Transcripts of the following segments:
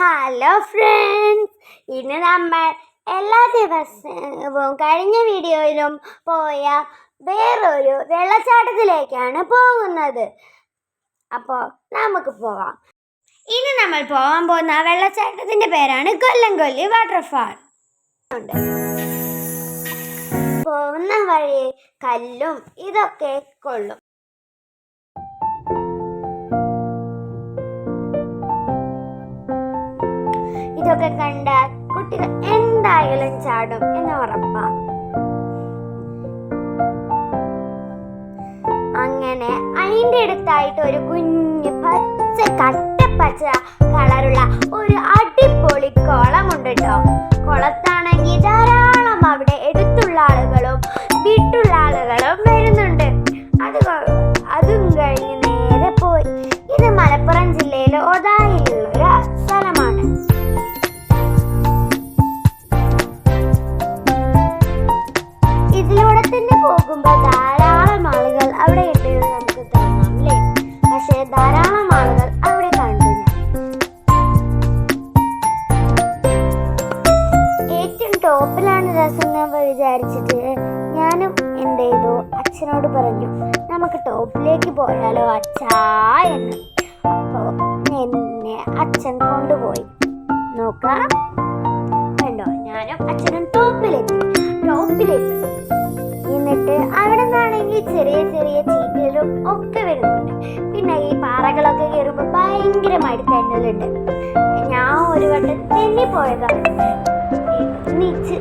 Hello friends ഇന്ന് നമ്മൾ എല്ലാ ദിവസവും കഴിഞ്ഞ വീഡിയോയിലും പോയ വേറൊരു വെള്ളച്ചാട്ടത്തിലേക്കാണ് പോകുന്നത്. അപ്പോൾ നമുക്ക് പോവാം. ഇനി നമ്മൾ പോകാൻ പോകുന്ന വെള്ളച്ചാട്ടത്തിന്റെ പേരാണ് കൊല്ലംകൊല്ലി വാട്ടർഫാൾ പോകുന്ന വഴി കല്ലും ഇതൊക്കെ കൊള്ളും. ഇതൊക്കെ കണ്ടാൽ കുട്ടികൾ എന്തായാലും ചാടും എന്ന് ഉറപ്പാ. അങ്ങനെ അതിന്റെ അടുത്തായിട്ട് ഒരു കുഞ്ഞ് നമുക്ക് പോയാലോ അച്ഛാ എന്ന്. അപ്പോൾ എന്നെ അച്ഛൻ കൊണ്ടുപോയി. നോക്കാം. കണ്ടോ? ഞാനും അച്ഛനും ടോപ്പിലെത്തി. ടോപ്പിലെത്തി. എന്നിട്ട് അവിടെ നിന്നാണെങ്കിൽ ചെറിയ ചെറിയ ചീറ്റലും ഒക്കെ വരുന്നുണ്ട്. പിന്നെ ഈ പാറകളൊക്കെ കയറുമ്പോൾ ഭയങ്കരമായിട്ട് തെന്നലുണ്ട് ഞാൻ ഒരു വട്ടം തെന്നി നീച്ച്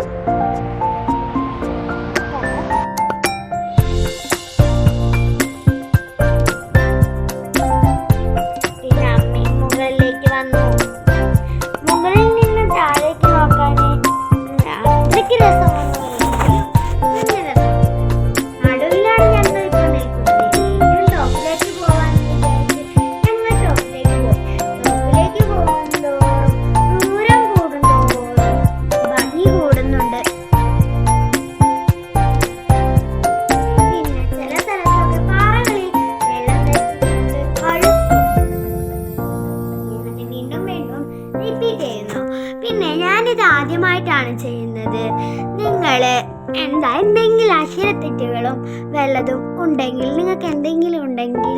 നിങ്ങൾ എന്താ എന്തെങ്കിലും അക്ഷരത്തെറ്റുകളും വല്ലതും ഉണ്ടെങ്കിൽ നിങ്ങൾക്ക് എന്തെങ്കിലും ഉണ്ടെങ്കിൽ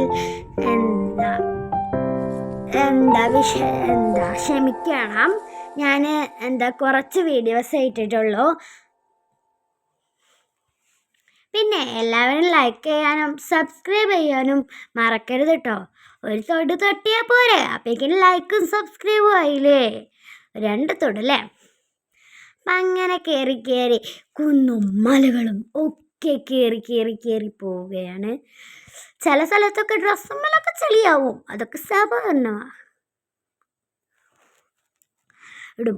എന്താ എന്താ വിഷ എന്താ ക്ഷമിക്കണം. ഞാൻ എന്താ കുറച്ച് വീഡിയോസ് ഇട്ടിട്ടുള്ളൂ. പിന്നെ എല്ലാവരും ലൈക്ക് ചെയ്യാനും സബ്സ്ക്രൈബ് ചെയ്യാനും മറക്കരുത് കേട്ടോ ഒരു തൊട് തൊട്ടിയാൽ പോരെ അപ്പോഴേക്കും ലൈക്കും സബ്സ്ക്രൈബും ആയില്ലേ? രണ്ട് തൊടല്ലേ? അങ്ങനെ കയറി കയറി കുന്നും മലകളും ഒക്കെ കയറി കയറി കയറി പോവുകയാണ്. ചില സ്ഥലത്തൊക്കെ ഡ്രസ്സുമ്മലൊക്കെ ചെളിയാവും. അതൊക്കെ സാധാരണമാണ് ഇടും.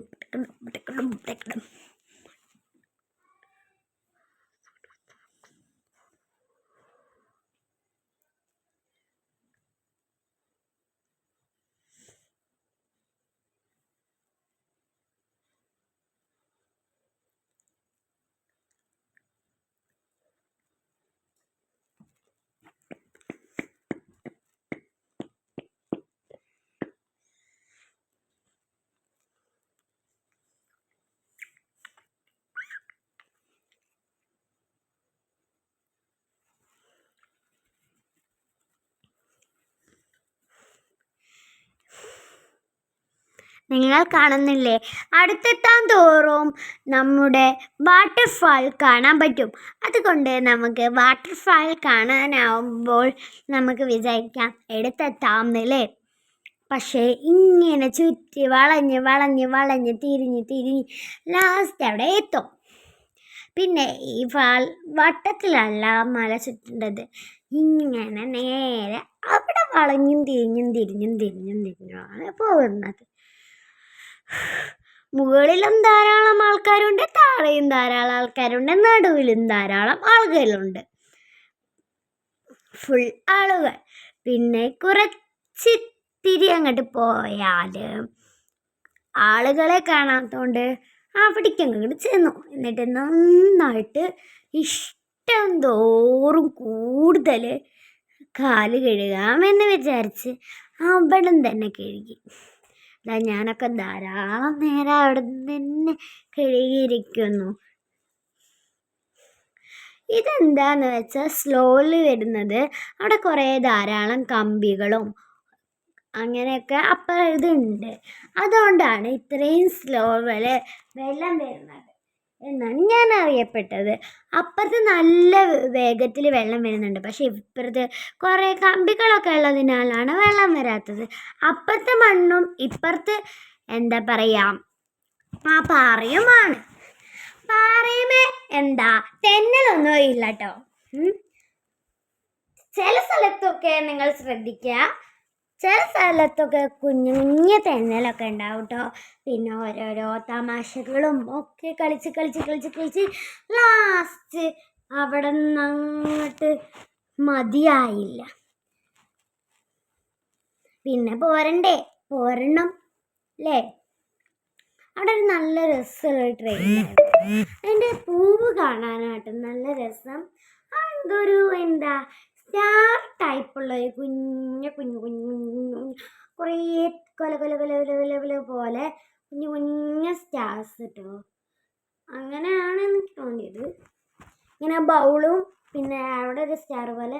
നിങ്ങൾ കാണുന്നില്ലേ? അടുത്തെത്താൻ തോറും നമ്മുടെ വാട്ടർഫാൾ കാണാൻ പറ്റും. അതുകൊണ്ട് നമുക്ക് വാട്ടർഫാൾ കാണാനാവുമ്പോൾ നമുക്ക് വിചാരിക്കാം എടുത്തെത്താം അല്ലേ പക്ഷേ ഇങ്ങനെ ചുറ്റി വളഞ്ഞ് വളഞ്ഞ് വളഞ്ഞ് തിരിഞ്ഞ് തിരിഞ്ഞ് ലാസ്റ്റ് അവിടെ എത്തും. പിന്നെ ഈ ഫാൾ വട്ടത്തിലല്ല മല ചുറ്റേണ്ടത്. ഇങ്ങനെ നേരെ അവിടെ വളഞ്ഞും തിരിഞ്ഞും തിരിഞ്ഞും തിരിഞ്ഞും തിരിഞ്ഞുമാണ് പോകുന്നത്. മുകളിലും ധാരാളം ആൾക്കാരുണ്ട് താഴെയും ധാരാളം ആൾക്കാരുണ്ട് നടുവിലും ധാരാളം ആളുകളുണ്ട്. ഫുൾ ആളുകൾ. പിന്നെ കുറച്ച് തിരി അങ്ങോട്ട് പോയാൽ ആളുകളെ കാണാത്തതുകൊണ്ട് അവിടേക്ക് അങ്ങോട്ട് ചെന്നു. എന്നിട്ട് നന്നായിട്ട് ഇഷ്ടം തോറും കൂടുതൽ കാൽ കഴുകാമെന്ന് വിചാരിച്ച് അവിടം തന്നെ കഴുകി. ഇതാ ഞാനൊക്കെ ധാരാളം നേരം അവിടെ തന്നെ കഴുകിയിരിക്കുന്നു. ഇതെന്താന്ന് വെച്ചാൽ സ്ലോലി വരുന്നത്. അവിടെ കുറേ ധാരാളം കമ്പികളും അങ്ങനെയൊക്കെ അപ്പം ഇതുണ്ട്. അതുകൊണ്ടാണ് ഇത്രയും സ്ലോവിൽ വെള്ളം വരുന്നത്. എന്നാണ് ഞാൻ അറിയപ്പെട്ടത് അപ്പുറത്ത് നല്ല വേഗത്തിൽ വെള്ളം വരുന്നുണ്ട്. പക്ഷേ ഇപ്പുറത്ത് കുറേ കമ്പികളൊക്കെ ഉള്ളതിനാലാണ് വെള്ളം വരാത്തത്. അപ്പുറത്തെ മണ്ണും ഇപ്പുറത്ത് എന്താ പറയുക ആ പാറയുമാണ്. പാറയുമേ എന്താ തെന്നലൊന്നും ഇല്ല കേട്ടോ ചില സ്ഥലത്തൊക്കെ നിങ്ങൾ ശ്രദ്ധിക്കുക. ചില സ്ഥലത്തൊക്കെ കുഞ്ഞു കുഞ്ഞു തെന്നലൊക്കെ ഉണ്ടാവും കേട്ടോ പിന്നെ ഓരോരോ തമാശകളും ഒക്കെ കളിച്ച് കളിച്ച് കളിച്ച് കളിച്ച് ലാസ്റ്റ് അവിടെ നിന്ന് അങ്ങോട്ട് മതിയായില്ല. പിന്നെ പോരണ്ടേ? പോരണം അല്ലേ അവിടെ ഒരു നല്ല രസമുള്ള ട്രെയിൻ അതിന്റെ പൂവ് കാണാനായിട്ട് നല്ല രസം. അതൊരു എന്താ സ്റ്റാർ ടൈപ്പുള്ള ഒരു കുഞ്ഞു കുഞ്ഞു കുഞ്ഞു കുഞ്ഞു കുറേ കൊല കൊല കൊല കൊല കൊല കൊല പോലെ കുഞ്ഞു കുഞ്ഞു സ്റ്റാർസ് കിട്ടുമോ അങ്ങനെയാണ് എനിക്ക് തോന്നിയത്. ഇങ്ങനെ ബൗളും പിന്നെ അവിടെ ഒരു സ്റ്റാർ പോലെ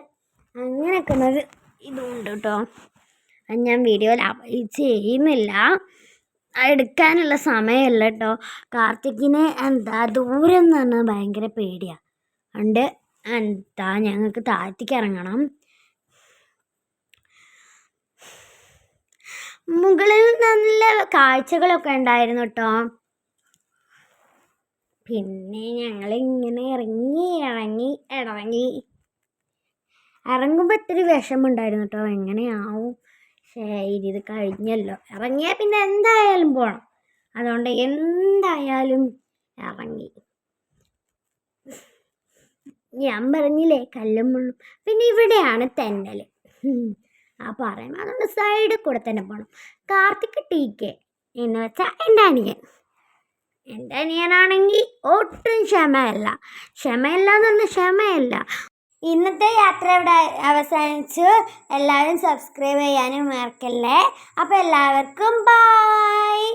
അങ്ങനെ നിൽക്കുന്നത് ഇതുണ്ട് കേട്ടോ അത് ഞാൻ വീഡിയോയിൽ ചെയ്യുന്നില്ല. എടുക്കാനുള്ള സമയമല്ല കേട്ടോ കാർത്തിക്കിന് എന്താ ദൂരം എന്ന് പറഞ്ഞാൽ ഭയങ്കര പേടിയാണ് അതുകൊണ്ട് എന്താ ഞങ്ങൾക്ക് താഴത്തേക്ക് ഇറങ്ങണം. മുകളിൽ നല്ല കാഴ്ചകളൊക്കെ ഉണ്ടായിരുന്നു കേട്ടോ പിന്നെ ഞങ്ങൾ ഇങ്ങനെ ഇറങ്ങി ഇറങ്ങി ഇറങ്ങി. ഇറങ്ങുമ്പോൾ ഇത്തിരി വിഷമുണ്ടായിരുന്നു കേട്ടോ എങ്ങനെയാവും? ശരി ഇത് കഴിഞ്ഞല്ലോ. ഇറങ്ങിയാൽ പിന്നെ എന്തായാലും പോകണം അതുകൊണ്ട് എന്തായാലും ഇറങ്ങി. ഞാൻ പറഞ്ഞില്ലേ കല്ലും മുള്ളും. പിന്നെ ഇവിടെയാണ് തെന്നൽ. ആ പറയുമ്പോൾ അതുകൊണ്ട് സൈഡിൽ കൂടെ തന്നെ പോകണം കാർത്തിക് ടി കെ എന്ന് വെച്ചാൽ എന്റെ അനിയൻ. എന്റെ അനിയനാണെങ്കിൽ ഒട്ടും ക്ഷമയല്ല. ക്ഷമയല്ല എന്ന് പറഞ്ഞാൽ ക്ഷമയല്ല. ഇന്നത്തെ യാത്ര ഇവിടെ അവസാനിച്ചു. എല്ലാവരും സബ്സ്ക്രൈബ് ചെയ്യാനും മറക്കല്ലേ. അപ്പോൾ എല്ലാവർക്കും ബൈ